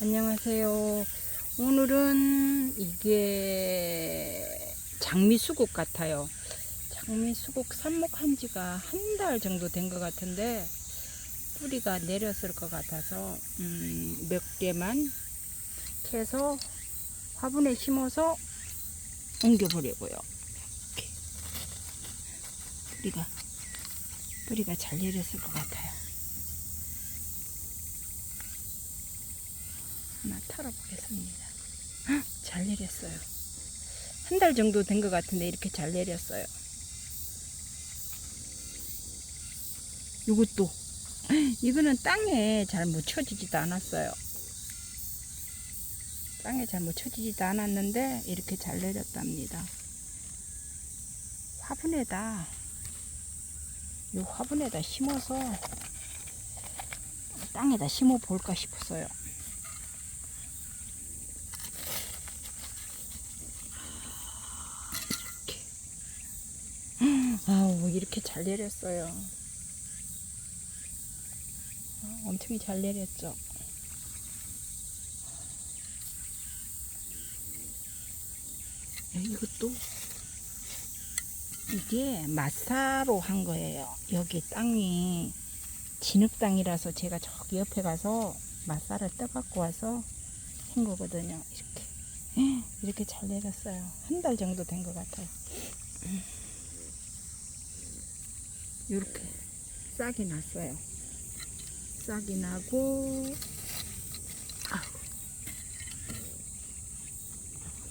안녕하세요. 오늘은 이게 장미 수국 같아요. 장미 수국 삽목한 지가 한 달 정도 된 것 같은데 뿌리가 내렸을 것 같아서 음, 몇 개만 캐서 화분에 심어서 옮겨보려고요. 이렇게 뿌리가 뿌리가 잘 내렸을 것 같아요. 하나 털어보겠습니다. 헉, 잘 내렸어요. 한 달 정도 된 것 같은데 이렇게 잘 내렸어요. 이것도 이거는 땅에 잘 묻혀지지도 않았어요. 땅에 잘 묻혀지지도 않았는데 이렇게 잘 내렸답니다. 화분에다 이 화분에다 심어서 땅에다 심어 볼까 싶었어요. 아우 이렇게 잘 내렸어요. 아, 엄청 잘 내렸죠. 네, 이것도 이게 마사로 한 거예요. 여기 땅이 진흙 땅이라서 제가 저기 옆에 가서 마사를 떠갖고 와서 한 거거든요. 이렇게 이렇게 잘 내렸어요. 한 달 정도 된 것 같아요. 이렇게 싹이 났어요. 싹이 나고 아우,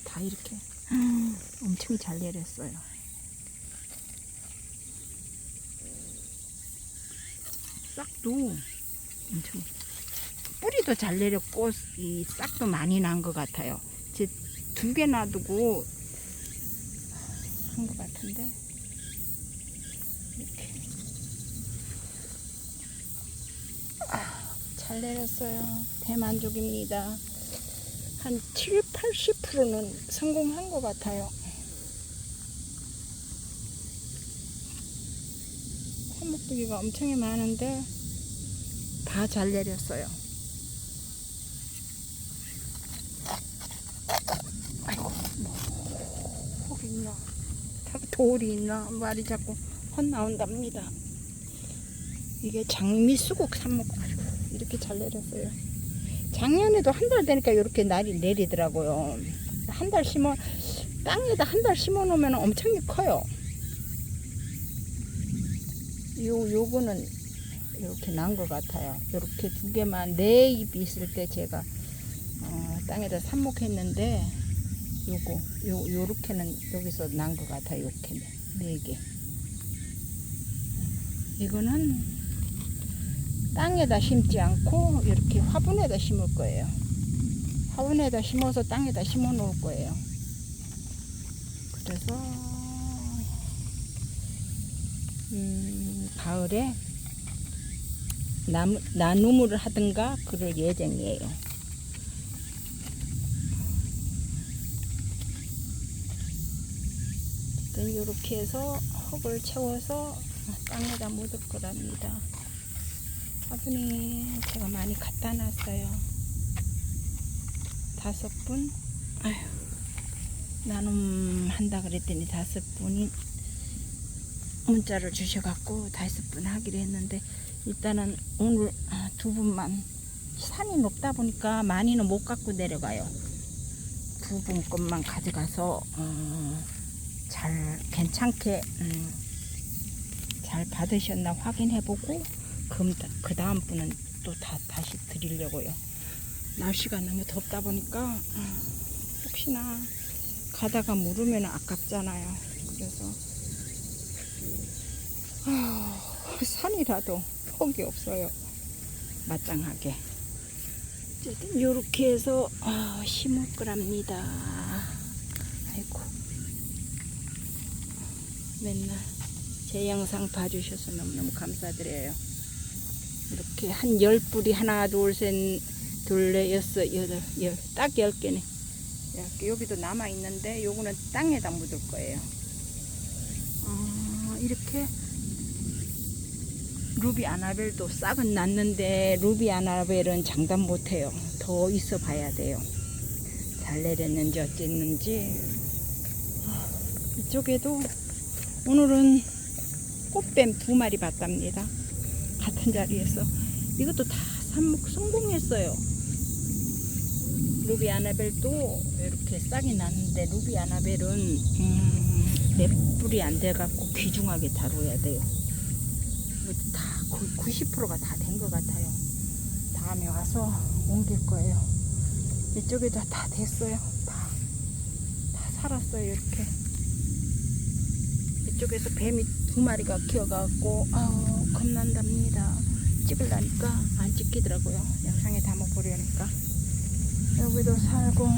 다 이렇게 엄청 잘 내렸어요. 싹도 엄청 뿌리도 잘 내렸고 이 싹도 많이 난 것 같아요. 제 두 개 놔두고 한 것 같은데 이렇게 아, 잘 내렸어요. 대만족입니다. 한 7, 80%는 성공한 것 같아요. 한목두기가 엄청 많은데 다 잘 내렸어요. 아이고, 뭐, 혹 있나? 돌이 있나? 말이 자꾸 헛나온답니다. 이게 장미 수국 삽목 아 이렇게 잘 내렸어요. 작년에도 한 달 되니까 이렇게 날이 내리더라고요. 한 달 심어 땅에다 한 달 심어 놓으면 엄청 커요. 요 요거는 이렇게 난 것 같아요. 이렇게 두 개만 네 잎이 있을 때 제가 어, 땅에다 삽목했는데 요거 요 요렇게는 여기서 난 것 같아요. 이렇게 네 개. 이거는 땅에다 심지 않고 이렇게 화분에다 심을 거예요. 화분에다 심어서 땅에다 심어 놓을 거예요. 그래서 음, 가을에 나무, 나눔을 하든가 그럴 예정이에요. 이렇게 해서 흙을 채워서 땅에다 묻을 거랍니다. 화분이 제가 많이 갖다 놨어요. 다섯 분, 아휴, 나눔한다 그랬더니 다섯 분이 문자를 주셔갖고 다섯 분 하기로 했는데 일단은 오늘 아, 두 분만 산이 높다 보니까 많이는 못 갖고 내려가요. 두 분 것만 가져가서 어, 잘 괜찮게 음, 잘 받으셨나 확인해보고 그 다음 분은 또 다, 다시 드리려고요. 날씨가 너무 덥다 보니까 아, 혹시나 가다가 물으면 아깝잖아요. 그래서 아, 산이라도 폭이 없어요. 마땅하게. 어쨌든 이렇게 해서 아, 심을 거랍니다. 아이고. 맨날 제 영상 봐주셔서 너무너무 감사드려요. 이렇게 한 열 뿌리 하나 둘셋 둘넷 여섯 여덟 열딱 열 개네. 이렇게 여기도 남아 있는데 요거는 땅에다 묻을 거예요. 어, 이렇게 루비 아나벨도 싹은 났는데 루비 아나벨은 장담 못해요. 더 있어 봐야 돼요. 잘 내렸는지 어쨌는지. 아, 이쪽에도 오늘은 꽃뱀 두 마리 봤답니다. 같은 자리에서. 이것도 다 삽목 성공했어요. 루비 아나벨도 이렇게 싹이 났는데 루비 아나벨은 음, 넷불이 안 돼갖고 귀중하게 다뤄야 돼요. 다 거의 90%가 다 된 것 같아요. 다음에 와서 옮길 거예요. 이쪽에도 다 됐어요. 다, 다 살았어요. 이렇게. 이쪽에서 뱀이 두 마리가 키어갖고 아우 겁난답니다. 찍으려니까 안 찍히더라고요. 영상에 담아보려니까. 여기도 살고 하,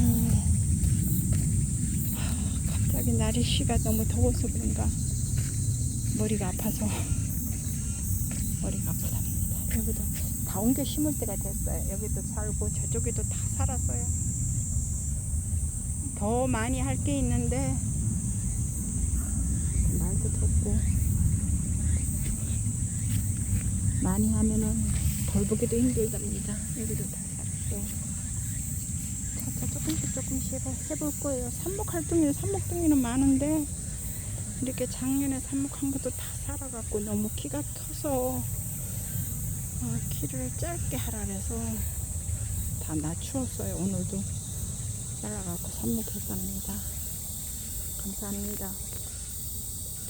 갑자기 날씨가 너무 더워서 그런가 머리가 아파서 머리가 아프답니다. 여기도 다 옮겨 심을 때가 됐어요. 여기도 살고 저쪽에도 다 살았어요. 더 많이 할 게 있는데 날도 덥고 많이 하면은 돌보기도 힘들답니다. 여기도 다 살았어요. 차차 조금씩 조금씩 해볼- 거예요. 삽목 활동이 삽목동이는 많은데 이렇게 작년에 삽목한 것도 다 살아갖고 너무 키가 커서 어, 키를 짧게 하라 그래서 다 낮추었어요. 오늘도 잘라갖고 삽목했답니다. 감사합니다.